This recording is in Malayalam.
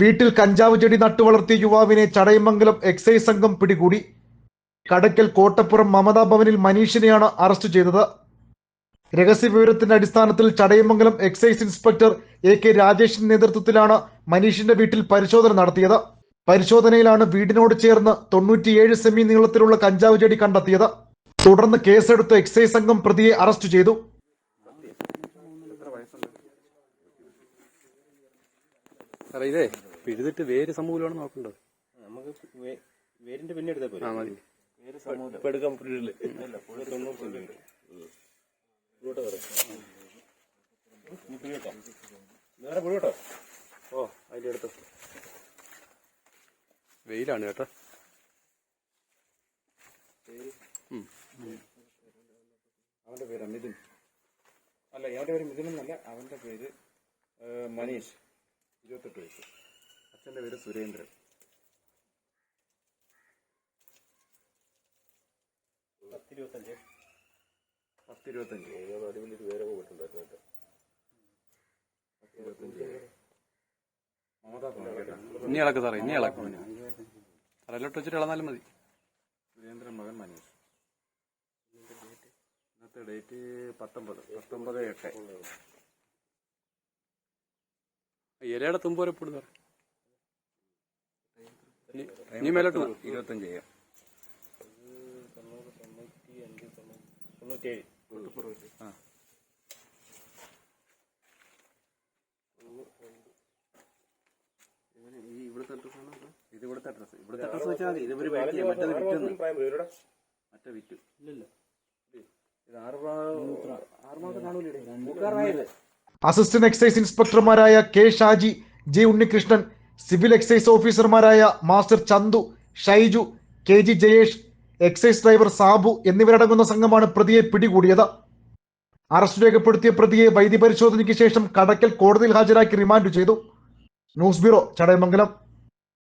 വീട്ടിൽ കഞ്ചാവ് ചെടി നട്ടുവളർത്തിയ യുവാവിനെ ചടയമംഗലം എക്സൈസ് സംഘം പിടികൂടി. കടക്കൽ കോട്ടപ്പുറം മമതാ ഭവനിൽ മനീഷിനെയാണ് അറസ്റ്റ് ചെയ്തത്. രഹസ്യ വിവരത്തിന്റെ അടിസ്ഥാനത്തിൽ Chadayamangalam excise inspector A K രാജേഷിന്റെ നേതൃത്വത്തിലാണ് മനീഷിന്റെ വീട്ടിൽ പരിശോധന നടത്തിയത്. പരിശോധനയിലാണ് വീടിനോട് ചേർന്ന് തൊണ്ണൂറ്റിയേഴ് സെമി നീളത്തിലുള്ള കഞ്ചാവ് ചെടി കണ്ടെത്തിയത്. തുടർന്ന് കേസെടുത്ത് എക്സൈസ് സംഘം പ്രതിയെ അറസ്റ്റ് ചെയ്തു. പിഴുതിട്ട് വേര് സമൂലമാണ് നോക്കേണ്ടത് നമുക്ക് വേ- വേരിന്റെ പിന്നെ എടുത്താൽ ആ പോരെ മതി. വേര് സമൂലം. ഇപ്പൊ എടുക്കാൻ പുള്ളിൽ അല്ല പുള്ളി തൊണ്ണൂറ് സെന്റ് ഉണ്ട്. പുഴുവട്ടെ വേറെ നീ പുഴുവട്ടോ നേരെ പുഴുവട്ടോ ഓ അതിന്റെ അടുത്ത്. വെയിലാണ് കേട്ടോ. അവന്റെ പേര് മിഥുൻ. അല്ല ഇയാളുടെ പേര് മിഥുൻ എന്നല്ല അവന്റെ പേര് മനീഷ്. ഇരുപത്തെട്ട് വയസ്സ്. അച്ഛന്റെ പേര് സുരേന്ദ്രൻ. പത്തിരുപത്തഞ്ച്. പത്തിരുപത്തഞ്ച്. അടിപൊളി പേരൊക്കെ പോയിട്ടുണ്ടായിരുന്നു പത്തിരുപത്തഞ്ച്. മമതാ ഭവൻ കേട്ടോ. ഇനി ഇളക്ക് സാറേ ഇനി ഇളക്ക് തലയിലോട്ട് വെച്ചിട്ട് ഇളന്നാലും മതി. സുരേന്ദ്രൻ മകൻ മനീഷ്. ഇന്നത്തെ ഡേറ്റ് പത്തൊമ്പത്. പത്തൊമ്പത് എട്ട്. ഇലയുടെ തുമ്പ് വരെ സാറേ. ഇനി- ഇനി മേലോട്ട് പോ. ഇരുപത്തഞ്ച് ചെയ്യാം. തൊണ്ണൂറ്റേഴ് ആ ഈ ഇവിടുത്തെ അഡ്രസ് ആണ് ഇത് ഇവിടുത്തെ അഡ്രസ് ഇവിടുത്തെ അഡ്രസ് വെച്ചാൽ മതി വിറ്റു മറ്റേ വിറ്റു. ഇല്ലല്ലോ. ഇത് ആറ് മാ- ആറ് മാസം കാണൂലേ മൂക്കാറായത്. Assistant excise ഇൻസ്പെക്ടർമാരായ K Shaji J Unnikrishnan civil excise ഓഫീസർമാരായ master Chandu Shaiju K G Jayesh excise driver Sabu എന്നിവരടങ്ങുന്ന സംഘമാണ് പ്രതിയെ പിടികൂടിയത്. അറസ്റ്റ് രേഖപ്പെടുത്തിയ പ്രതിയെ വൈദ്യപരിശോധനയ്ക്ക് ശേഷം കടക്കൽ കോടതിയിൽ ഹാജരാക്കി റിമാൻഡ് ചെയ്തു. News bureau Chadayamangalam.